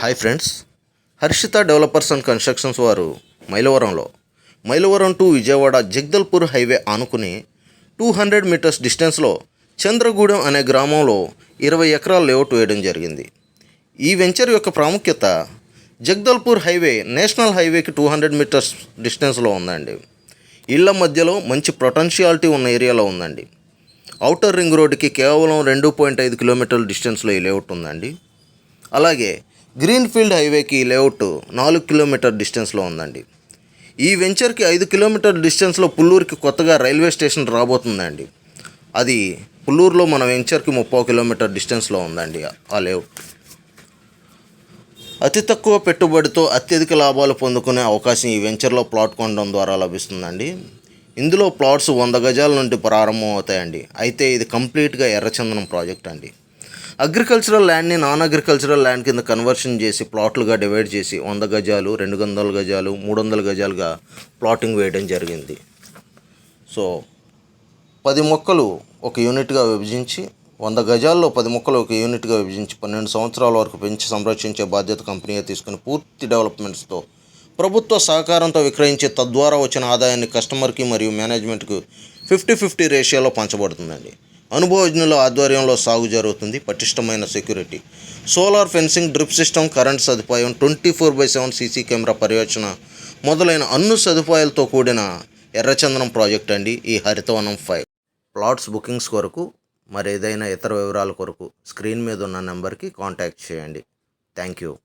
Hi friends. Harshitha developers and constructions వారు మైలవరంలో. Mylavaram to Vijayawada Jagdalpur highway ఆనుకుని టూ హండ్రెడ్ మీటర్స్ డిస్టెన్స్లో చంద్రగూడెం అనే గ్రామంలో ఇరవై ఎకరాల లేఅవుట్ వేయడం జరిగింది. ఈ వెంచర్ యొక్క ప్రాముఖ్యత జగదల్పూర్ హైవే నేషనల్ హైవేకి టూ హండ్రెడ్ మీటర్స్ డిస్టెన్స్లో ఉందండి. ఇళ్ళ మధ్యలో మంచి పొటెన్షియాలిటీ ఉన్న ఏరియాలో ఉందండి. ఔటర్ రింగ్ రోడ్డుకి కేవలం రెండు పాయింట్ ఐదు కిలోమీటర్ల డిస్టెన్స్లో ఈ లేఅవుట్ ఉందండి. అలాగే గ్రీన్ఫీల్డ్ హైవేకి లేఅవుట్ నాలుగు కిలోమీటర్ డిస్టెన్స్లో ఉందండి. ఈ వెంచర్కి ఐదు కిలోమీటర్ డిస్టెన్స్లో పుల్లూరుకి కొత్తగా రైల్వే స్టేషన్ రాబోతుందండి. అది పుల్లూరులో మన వెంచర్కి ముప్పై కిలోమీటర్ డిస్టెన్స్లో ఉందండి ఆ లేఅవుట్. అతి తక్కువ పెట్టుబడితో అత్యధిక లాభాలు పొందుకునే అవకాశం ఈ వెంచర్లో ప్లాట్ కొనడం ద్వారా లభిస్తుందండి. ఇందులో ప్లాట్స్ వంద గజాల నుండి ప్రారంభం అవుతాయండి అయితే ఇది కంప్లీట్గా ఎర్రచందనం ప్రాజెక్ట్ అండి. అగ్రికల్చరల్ ల్యాండ్ని నాన్ అగ్రికల్చరల్ ల్యాండ్ కింద కన్వర్షన్ చేసి ప్లాట్లుగా డివైడ్ చేసి వంద గజాలు రెండు వందల గజాలు మూడు వందల గజాలుగా ప్లాటింగ్ వేయడం జరిగింది. సో పది మొక్కలు ఒక యూనిట్గా విభజించి వంద గజాల్లో పది మొక్కలు ఒక యూనిట్గా విభజించి పన్నెండు సంవత్సరాల వరకు పెంచి సంరక్షించే బాధ్యత కంపెనీగా తీసుకుని పూర్తి డెవలప్మెంట్స్తో ప్రభుత్వ సహకారంతో విక్రయించే తద్వారా వచ్చిన ఆదాయాన్ని కస్టమర్కి మరియు మేనేజ్మెంట్కి ఫిఫ్టీ ఫిఫ్టీ రేషియోలో పంచబడుతుందండి. అనుభవజ్ఞుల ఆధ్వర్యంలో సాగు జరుగుతుంది. పటిష్టమైన security. Solar fencing drip system current సదుపాయం twenty four by seven CC camera పర్యవేక్షణ మొదలైన అన్ని సదుపాయాలతో కూడిన ఎర్రచందనం ప్రాజెక్ట్ అండి ఈ హరితవనం ఫైవ్ ప్లాట్స్ బుకింగ్స్ కొరకు మరి ఏదైనా ఇతర వివరాల కొరకు స్క్రీన్ మీద ఉన్న నెంబర్కి కాంటాక్ట్ చేయండి. Thank you.